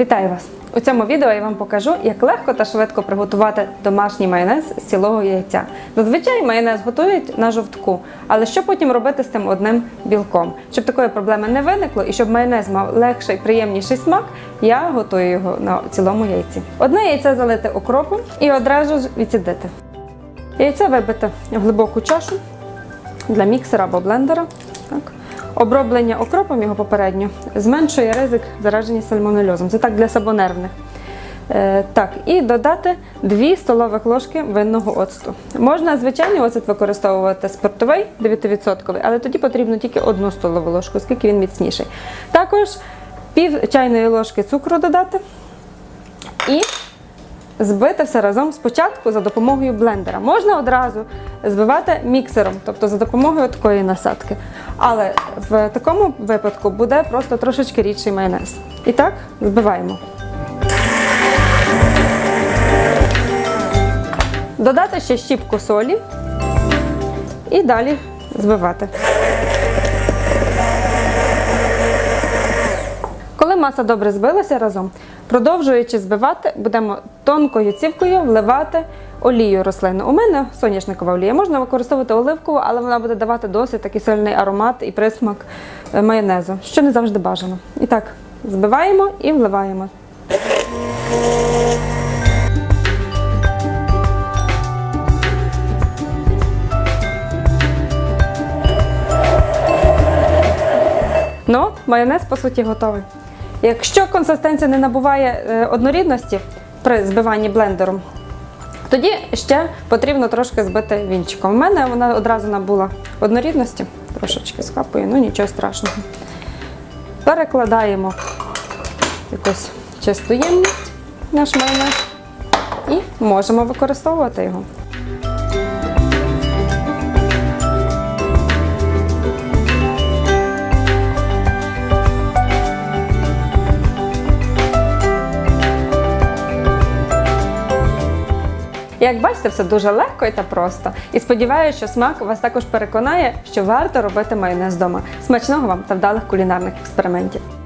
Вітаю вас! У цьому відео я вам покажу, як легко та швидко приготувати домашній майонез з цілого яйця. Зазвичай майонез готують на жовтку, але що потім робити з тим одним білком? Щоб такої проблеми не виникло і щоб майонез мав легший, приємніший смак, я готую його на цілому яйці. Одне яйце залити окропом і одразу ж відсідити. Яйце вибити в глибоку чашу для міксера або блендера. Так. Оброблення окропом його попередньо зменшує ризик зараження сальмонельозом. Це так для сабонервних. Е, так, і додати 2 столових ложки винного оцту. Можна звичайний оцет використовувати спиртовий 9%, але тоді потрібно тільки одну столову ложку, оскільки він міцніший. Також пів чайної ложки цукру додати і збити все разом спочатку за допомогою блендера. Можна одразу збивати міксером, тобто за допомогою такої насадки. Але в такому випадку буде просто трошечки рідший майонез. І так, збиваємо. Додати ще щіпку солі і далі збивати. Коли маса добре збилася разом, продовжуючи збивати, будемо тонкою цівкою вливати олію рослинну. У мене соняшникова олія. Можна використовувати оливкову, але вона буде давати досить такий сильний аромат і присмак е, майонезу, що не завжди бажано. І так, збиваємо і вливаємо. Ну, майонез по суті готовий. Якщо консистенція не набуває е, однорідності при збиванні блендером, тоді ще потрібно трошки збити вінчиком. У мене вона одразу набула однорідності, трошечки скапує, ну нічого страшного. Перекладаємо якусь чисту ємність наш майонез і можемо використовувати його. Як бачите, все дуже легко і та просто. І сподіваюся, що смак вас також переконає, що варто робити майонез вдома. Смачного вам та вдалих кулінарних експериментів.